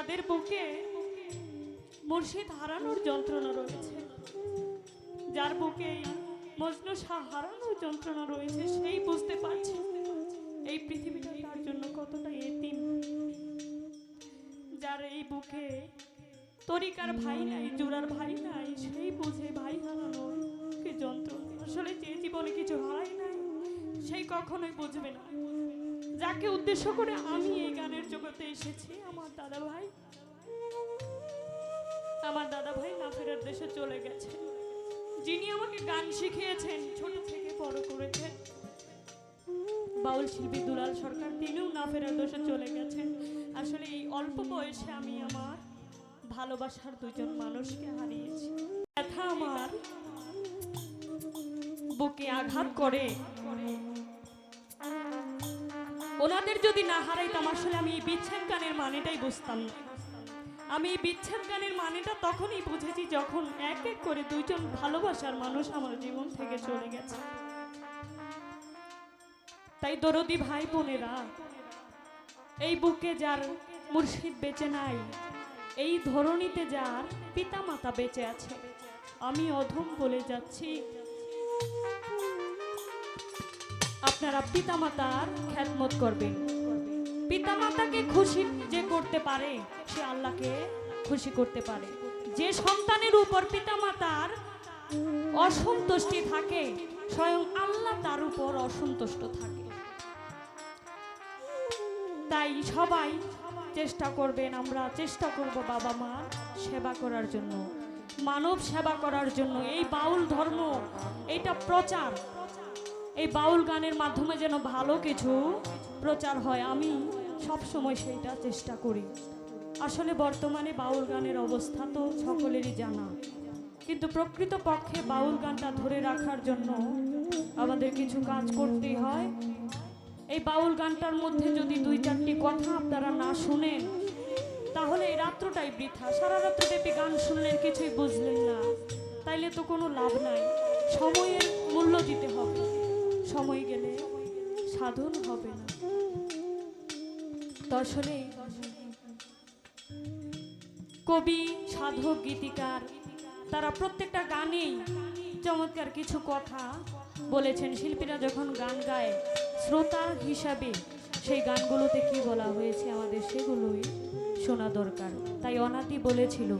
যাদের বুকে মুর্শিদ হারানোর যন্ত্রণা রয়েছে, যার বুকে মজনু শাহ হারানোর যন্ত্রণা রয়েছে, সেই বুঝতে পারছে এই পৃথিবীটা তার জন্য কতটা এতিম। যার এই বুকে তরিকার ভাই নাই, জোড়ার ভাই নাই, সেই বুঝে ভাই হারানোর কি যন্ত্রণা? আসলে যে জীবনে কিছু হারাই নাই, সেই কখনোই বুঝবে না। যাকে উদ্দেশ্য করে আমি এই গানের জগতে এসেছি, আমার দাদা ভাই আমার দাদা ভাই না ফেরার দেশে চলে গেছে। যিনি আমাকে গান শিখিয়েছেন, ছোট থেকে বড় করেছেন। বাউল শিল্পী দুলাল সরকার, তিনিও না ফেরার দেশে চলে গেছেন। আসলে এই অল্প বয়সে আমি আমার ভালোবাসার দুজন মানুষকে হারিয়েছি। ব্যথা আমার, বুকে আঘাত করে। ওনাদের যদি না হারাইতাম, আসলে আমি এই বিচ্ছেদ গানের মানেটাই বুঝতাম না। আমি এই বিচ্ছেদ গানের মানেটা তখনই বুঝেছি যখন এক এক করে দুইজন ভালোবাসার মানুষ আমার জীবন থেকে চলে গেছে। তাই দরদি ভাই বোনেরা, এই বুকে যার মুর্শিদ বেঁচে নাই, এই ধরনীতে যার পিতা মাতা বেঁচে আছে, আমি অধম বলে যাচ্ছি আপনারা পিতামাতার খ্যাতমত করবেন। পিতামাতাকে খুশি যে করতে পারে, সে আল্লাহকে খুশি করতে পারে। যে সন্তানের উপর পিতামাতার অসন্তুষ্টি থাকে, স্বয়ং আল্লাহ তার উপর অসন্তুষ্ট থাকে। তাই সবাই চেষ্টা করবেন, আমরা চেষ্টা করব বাবা মা সেবা করার জন্য। মানব সেবা করার জন্য। এই বাউল ধর্ম, এটা প্রচার। এই বাউল গানের মাধ্যমে যেন ভালো কিছু প্রচার হয়, আমি সব সময় সেইটা চেষ্টা করি। আসলে বর্তমানে বাউল গানের অবস্থা তো সকলেরই জানা। কিন্তু প্রকৃত পক্ষে বাউল গানটা ধরে রাখার জন্য আমাদের কিছু কাজ করতেই হয়। এই বাউল গানটার মধ্যে যদি দুই চারটি কথা আপনারা না শুনেন, তাহলে এই রাত্রটাই বৃথা। সারা রাত্রব্যাপী গান শুনলেন, কিছুই বুঝলেন না। তাইলে তো কোনো লাভ নাই। সময়ের মূল্য দিতে হবে। সময় গেলে সাধন হবে না। আসলে কবি, সাধক, গীতিকার, তারা প্রত্যেকটা গানেই চমৎকার কিছু কথা বলেছেন। শিল্পীরা যখন গান গায়, শ্রোতা হিসাবে সেই গানগুলোতে কি বলা হয়েছে আমাদের সেগুলোই শোনা দরকার। তাই অনাতি বলেছিল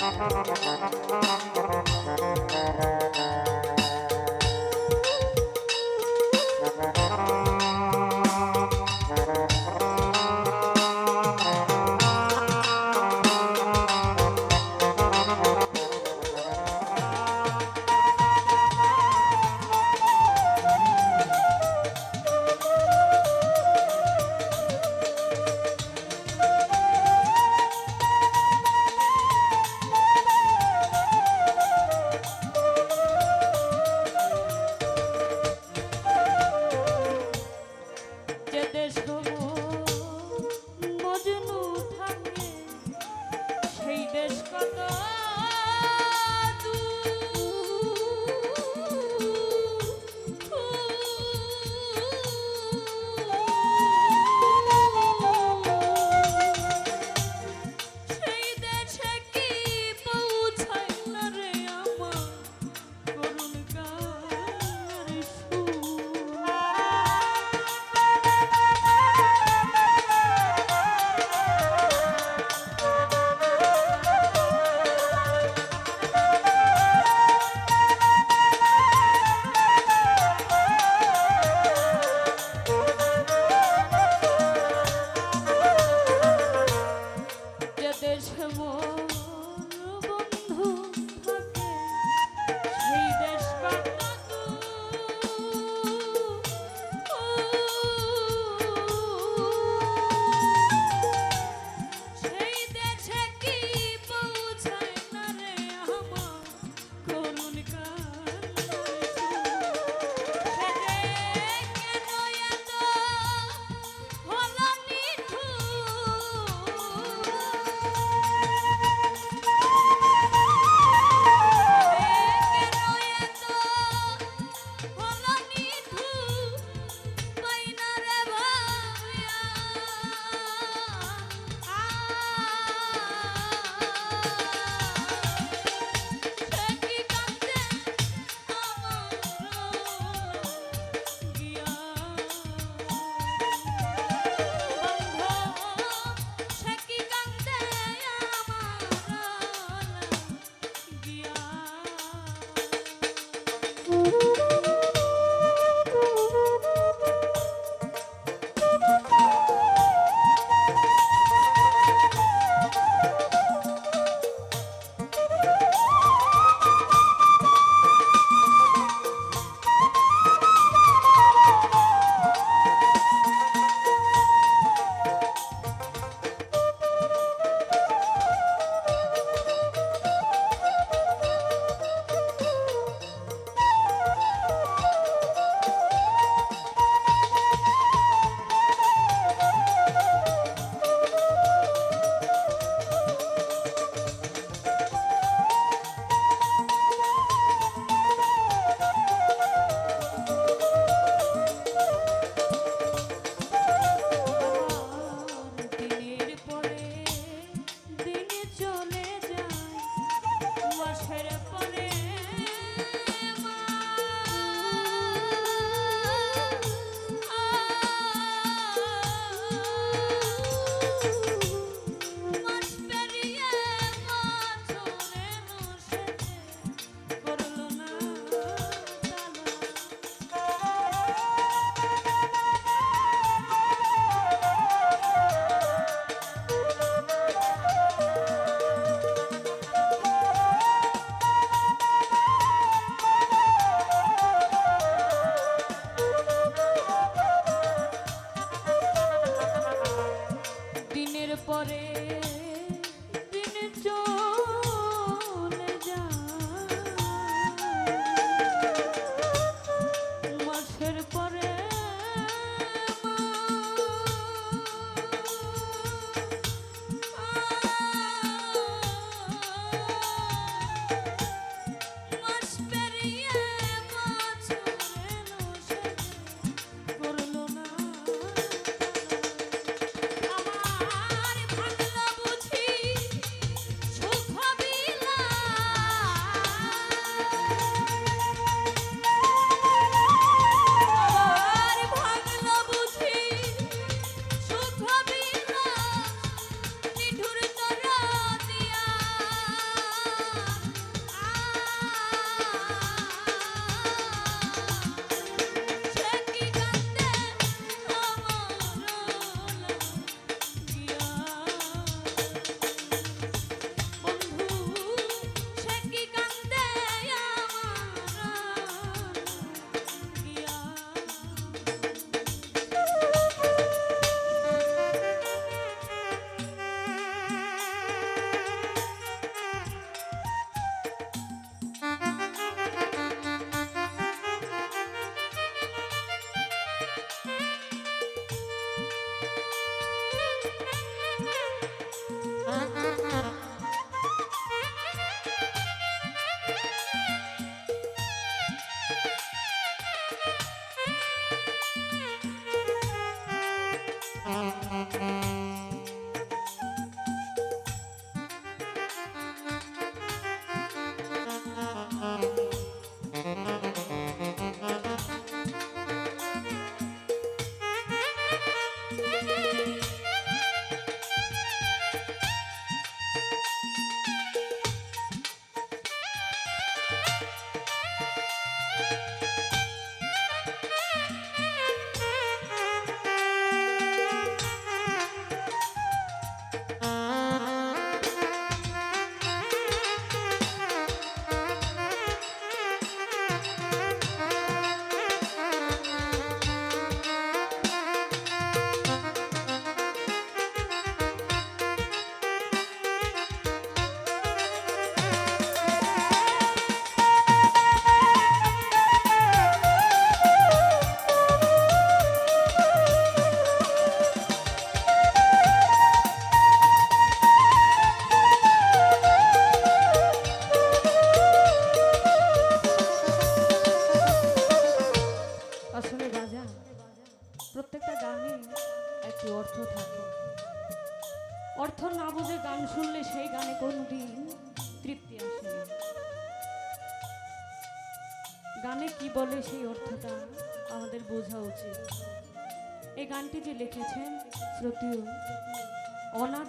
Thank you.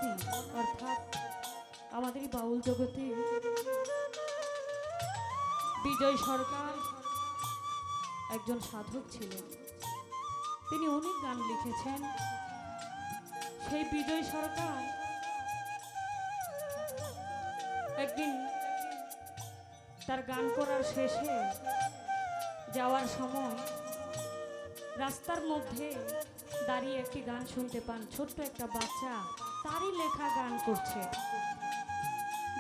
অনাদি অর্থাৎ আমাদের এই বাউল জগতে বিজয় সরকার একজন সাধক ছিলেন। তিনি অনেক গান লিখেছেন। সেই বিজয় সরকার একদিন তার গান করার শেষে যাওয়ার সময় রাস্তার মধ্যে দাঁড়িয়ে একটি গান শুনতে পান। ছোট্ট একটা বাচ্চা তারই লেখা গান করছে।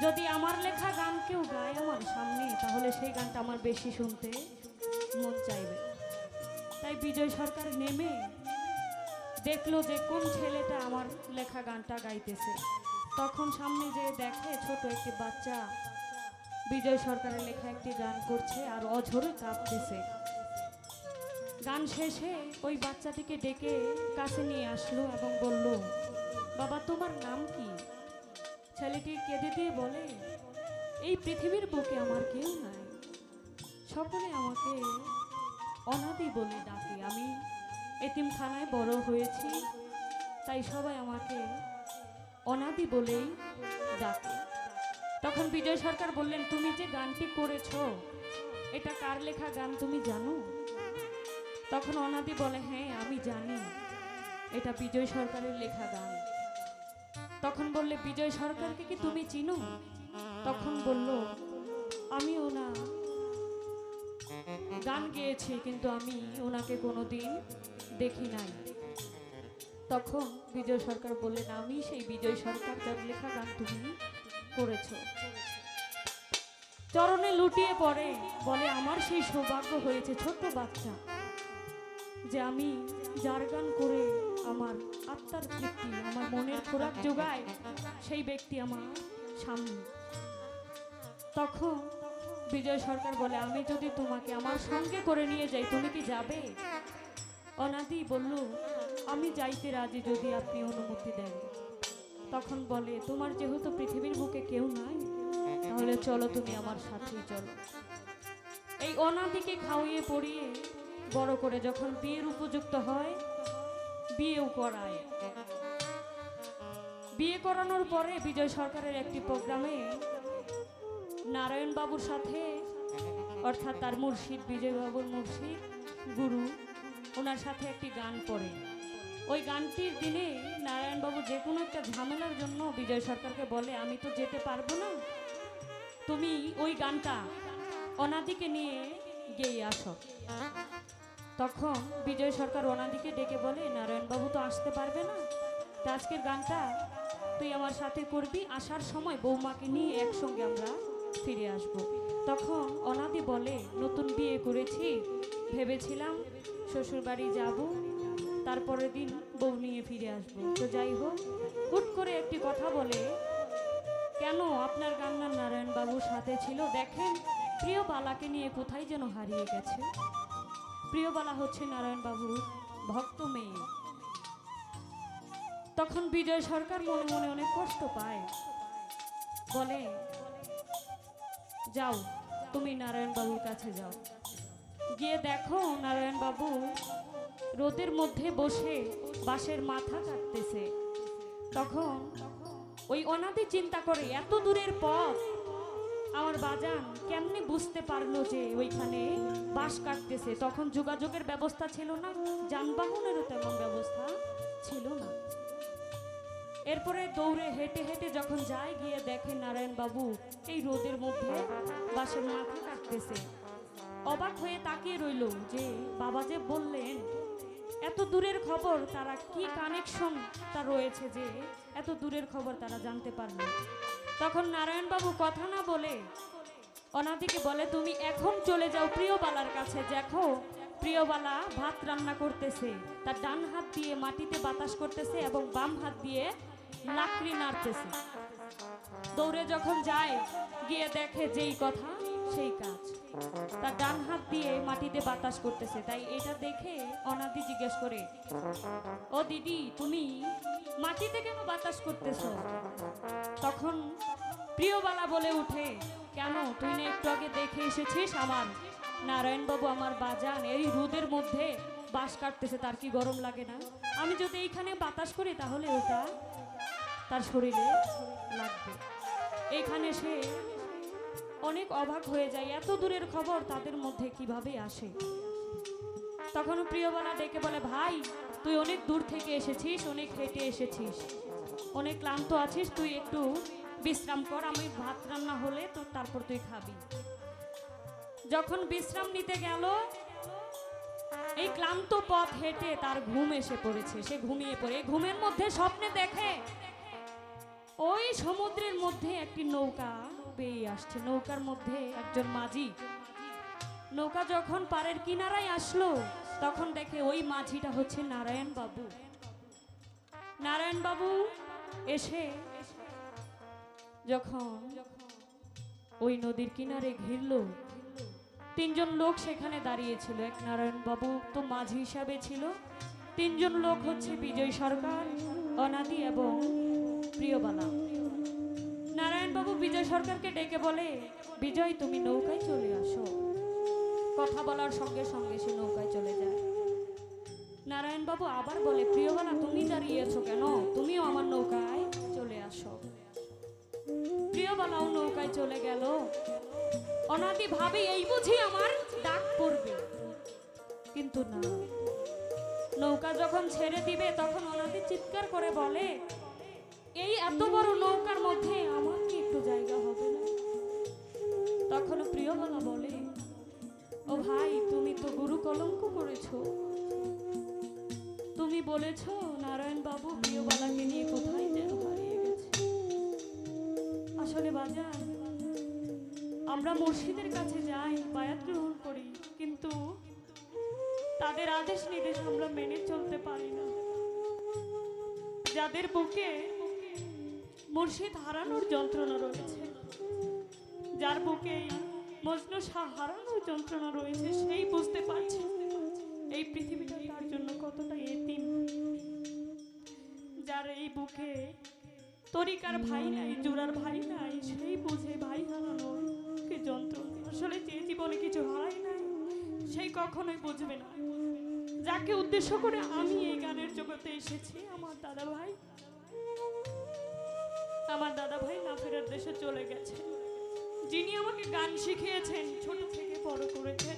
যদি আমার লেখা গান কেউ গায় আমার সামনে, তাহলে সেই গানটা আমার বেশি শুনতে মন চাইবে। তাই বিজয় সরকার নেমে দেখল যে কোন ছেলেটা আমার লেখা গানটা গাইতেছে। তখন সামনে যে দেখে ছোট একটি বাচ্চা বিজয় সরকারের লেখা একটি গান করছে আর অঝরে কাঁপতেছে। গান শেষে ওই বাচ্চাটিকে ডেকে কাছে নিয়ে আসলো এবং বলল বাবা, তোমার নাম কি? ছেলেটি কেঁদে দিয়ে বলে, এই পৃথিবীর বুকে আমার কেউ নাই। সকলে আমাকে অনাদি বলে ডাকে। আমি এতিমখানায় বড় হয়েছি, তাই সবাই আমাকে অনাদি বলেই ডাকে। তখন বিজয় সরকার বললেন, তুমি যে গানটি করেছ, এটা কার লেখা গান তুমি জানো? তখন অনাদি বলে হ্যাঁ আমি জানি। এটা বিজয় সরকারের লেখা গান। তখন বললে, বিজয় সরকারকে কি তুমি চিনো? তখন বলল আমি ওনা গান গেয়েছি, কিন্তু আমি ওনাকে কোনোদিন দেখি নাই। তখন বিজয় সরকার বললেন, আমি সেই বিজয় সরকার, যার লেখা গান তুমি করেছ। চরণে লুটিয়ে পড়ে, বলে, আমার সেই সৌভাগ্য হয়েছে, ছোট্ট বাচ্চা, যে আমি যার গান করে আমার আত্মার তৃপ্তি আমার মনের খোরাক যোগায় সেই ব্যক্তি আমার সামনে তখন বিজয় সরকার বলে, আমি যদি তোমাকে আমার সঙ্গে করে নিয়ে যাই, তুমি কি যাবে? অনাদি বলল, আমি যাইতে রাজি যদি আপনি অনুমতি দেন। তখন বলে, তোমার যেহেতু পৃথিবীর বুকে কেউ নাই, তাহলে চলো তুমি আমার সাথেই চলো। এই অনাদিকে খাওয়িয়ে পড়িয়ে বড় করে যখন বিয়ের উপযুক্ত হয় বিয়েও করায়। বিয়ে করানোর পরে বিজয় সরকারের একটি প্রোগ্রামে নারায়ণ বাবুর সাথে, অর্থাৎ তার মুর্শিদ, বিজয়বাবুর মুর্শিদ, গুরু, ওনার সাথে একটি গান করে ওই গানটির দিনে নারায়ণবাবু যে কোনো একটা ঝামেলার জন্য বিজয় সরকারকে বলে, আমি তো যেতে পারব না। তুমি ওই গানটা অনাদিকে নিয়ে গেয়ে আসো। তখন বিজয় সরকার অনাদিকে ডেকে বলে, নারায়ণবাবু তো আসতে পারবে না। তা আজকের গানটা তুই আমার সাথে করবি। আসার সময় বৌমাকে নিয়ে একসঙ্গে আমরা ফিরে আসব। তখন অনাদি বলে, নতুন বিয়ে করেছি। ভেবেছিলাম শ্বশুরবাড়ি যাব। তারপরের দিন বউ নিয়ে ফিরে আসব। তো যাই হোক, হুট করে একটি কথা বলে, কেন আপনার গান্নার নারায়ণবাবুর সাথে ছিল? দেখেন, প্রিয় বালাকে নিয়ে কোথায় যেন হারিয়ে গেছে। প্রিয়বালা হচ্ছে নারায়ণ বাবুর ভক্ত মেয়ে। তখন বিজয় সরকার মনে মনে অনেক কষ্ট পায়। বলে, যাও, তুমি নারায়ণ বাবুর কাছে যাও। গিয়ে দেখো নারায়ণ বাবু রোদের মধ্যে বসে বাঁশের মাথা কাটতেছে। তখন ওই অনাদি চিন্তা করে, এত দূরের পথ আমার বাজান, কেমনি বুঝতে পারল যে ওইখানে বাঁশ কাটতেছে? তখন যোগাযোগের ব্যবস্থা ছিল না, যানবাহনেরও তেমন ব্যবস্থা ছিল না। এরপরে দৌড়ে হেঁটে হেঁটে যখন যায়, গিয়ে দেখে নারায়ণ বাবু এই রোদের মধ্যে বাসের মাথা কাটতেছে। অবাক হয়ে তাকিয়ে রইল যে বাবা যে বললেন, এত দূরের খবর, তারা কি কানেকশন তা রয়েছে যে এত দূরের খবর তারা জানতে পারল? তখন নারায়ণবাবু কথা না বলে অনাদিকে বলে, তুমি এখন চলে যাও প্রিয়বালার কাছে। দেখো, প্রিয়বালা ভাত রান্না করতেছে। তার ডান হাত দিয়ে মাটিতে বাতাস করতেছে এবং বাম হাত দিয়ে লাকড়ি নাড়তেছে। দৌড়ে যখন যায়, গিয়ে দেখে যেই কথা সেই কাজ। তার ডান হাত দিয়ে মাটিতে বাতাস করতেছে। তাই এটা দেখে অনাদি জিজ্ঞেস করে, ও দিদি, তুমি মাটিতে কেন বাতাস করতেছ? তখন প্রিয়বালা বলে উঠে, কেন? তুই না একটু আগে দেখে এসেছিস আমার? নারায়ণবাবু আমার বাজান এই রোদের মধ্যে বাস কাটতেছে, তার কি গরম লাগে না? আমি যদি এইখানে বাতাস করি তাহলে ওটা তার শরীরে লাগবে। এখানে সে অনেক অবাক হয়ে যায়। এত দূরের খবর তাদের মধ্যে কীভাবে আসে? তখন প্রিয়বালা ডেকে বলে, ভাই, তুই অনেক দূর থেকে এসেছিস, অনেক হেঁটে এসেছিস। অনেক ক্লান্ত আছিস, তুই একটু বিশ্রাম কর, আমি ভাত রান্না হলে তো তারপর তুই খাবি। যখন বিশ্রাম নিতে গেল, এই ক্লান্ত পথ হেঁটে তার ঘুম এসে পড়েছে। সে ঘুমিয়ে পড়ে। ঘুমের মধ্যে স্বপ্নে দেখে, ওই সমুদ্রের মধ্যে একটি নৌকা বেয়ে আসছে। নৌকার মধ্যে একজন মাঝি, নৌকা যখন পাড়ের কিনারায় আসলো, তখন দেখে ওই মাঝিটা হচ্ছে নারায়ণ বাবু। নারায়ণ বাবু এসে যখন ওই নদীর কিনারে ঘিরল, তিনজন লোক সেখানে দাঁড়িয়েছিল এক নারায়ণ বাবু তো মাঝি হিসাবে ছিল, তিনজন লোক হচ্ছে বিজয় সরকার, অনাদি এবং প্রিয়বালা। বিজয় সরকারকে ডেকে বলে, বিজয়, তুমি নৌকায় চলে আসো। কথা বলার সঙ্গে সঙ্গে সে নৌকায় চলে যায়। নারায়ণবাবু আবার বলে, প্রিয়বালা, তুমি দাঁড়িয়েছো কেন? তুমিও আমার নৌকায় চলে আসো। প্রিয়বালাও নৌকায় চলে গেল। অনাদি ভাবে এই বুঝি আমার ডাক পড়বে। কিন্তু না। নৌকা যখন ছেড়ে দিবে, তখন অনাদি চিৎকার করে বলে, এই এত বড় নৌকার মধ্যে আমার তখন প্রিয়বালা বলে, ও ভাই, তুমি তো গুরু কলঙ্ক করেছ। তুমি বলেছ নারায়ণ বাবু প্রিয়বালাকে নিয়ে কোথায় যেন হারিয়ে গেছে। আসলে বাজার আমরা মুর্শিদের কাছে যাই, বায়াত গ্রহণ করি, কিন্তু তাদের আদেশ নির্দেশ আমরা মেনে চলতে পারি না। যাদের বুকে মুর্শিদ হারানোর যন্ত্রণা রয়েছে যার বুকে মজনু শাহ হারানোর যন্ত্রণা রয়েছে, সেই বুঝতে পারছে এই পৃথিবীটা তার জন্য কতটা এতিম। যার এই বুকে তরিকার ভাই নাই, জোড়ার ভাই নাই, সেই বুঝে ভাই হারানোর কি যন্ত্রণা। আসলে যে জীবনে কিছু হারাই নাই, সেই কখনোই বুঝবে না। যাকে উদ্দেশ্য করে আমি এই গানের জগতে এসেছি, আমার দাদা ভাই আমার দাদা ভাই না ফেরার দেশে চলে গেছে। যিনি আমাকে গান শিখিয়েছেন, ছোট থেকে বড় করেছেন।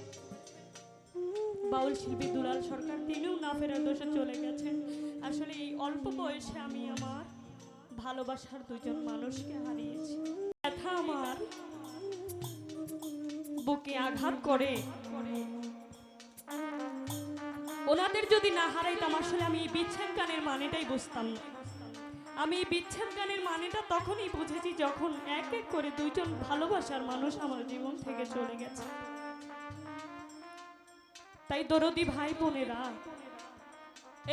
বাউল শিল্পী দুলাল সরকার, তিনিও না ফেরার দোষে চলে গেছেন। আসলে এই অল্প বয়সে আমি আমার ভালোবাসার দুজন মানুষকে হারিয়েছি। ব্যথা আমার বুকে আঘাত করে। ওনাদের যদি না হারাইতাম, আসলে আমি এই বিচ্ছেদ গানের মানেটাই বুঝতাম না। আমি বিচ্ছেদ গানের মানেটা তখনই বুঝেছি যখন এক এক করে দুইজন ভালোবাসার মানুষ আমার জীবন থেকে চলে গেছে। তাই দরদি ভাই বোনেরা,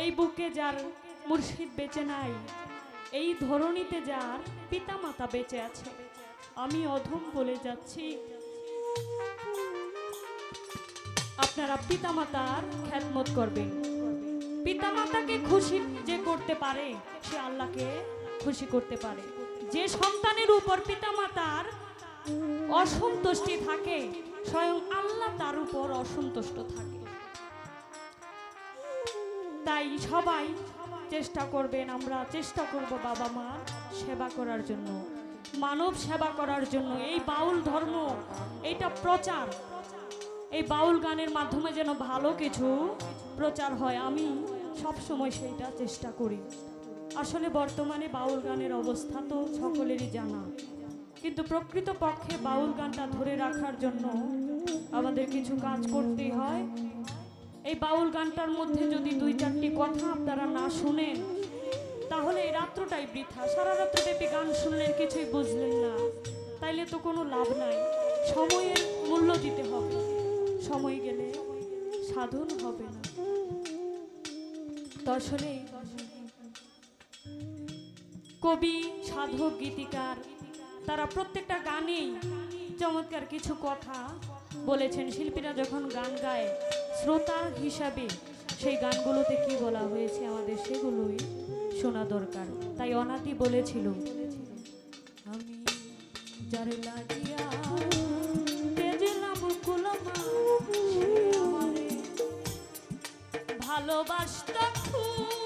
এই বুকে যার মুর্শিদ বেঁচে নাই, এই ধরনীতে যার পিতামাতা বেঁচে আছে, আমি অধম বলে যাচ্ছি। আপনারা পিতামাতার খ্যাতমত করবেন। পিতামাতাকে খুশি যে করতে পারে, সে আল্লাহকে খুশি করতে পারে। যে সন্তানের উপর পিতামাতার অসন্তুষ্টি থাকে, স্বয়ং আল্লাহ তার উপর অসন্তুষ্ট থাকে। তাই সবাই চেষ্টা করবেন, আমরা চেষ্টা করব বাবা মা সেবা করার জন্য, মানব সেবা করার জন্য। এই বাউল ধর্ম, এটা প্রচার। এই বাউল গানের মাধ্যমে যেন ভালো কিছু প্রচার হয়, আমি সব সময় সেইটা চেষ্টা করি। আসলে বর্তমানে বাউল গানের অবস্থা তো সকলেরই জানা। কিন্তু প্রকৃত পক্ষে বাউল গানটা ধরে রাখার জন্য আমাদের কিছু কাজ করতেই হয়। এই বাউল গানটার মধ্যে যদি দুই চারটি কথা আপনারা না শুনেন, তাহলে এই রাত্রটাই বৃথা। সারা রাত্রব্যাপী গান শুনলেন, কিছুই বুঝলেন না। তাইলে তো কোনো লাভ নাই। সময়ের মূল্য দিতে হবে। সময় গেলে সাধন হবে না। আসলে কবি, সাধক, গীতিকার, তারা প্রত্যেকটা গানেই চমৎকার কিছু কথা বলেছেন। শিল্পীরা যখন গান গায়, শ্রোতা হিসাবে সেই গানগুলোতে কি বলা হয়েছে আমাদের সেগুলোই শোনা দরকার। তাই অনাতি বলেছিল, আমি লাগিয়া ভালোবাসত খুব।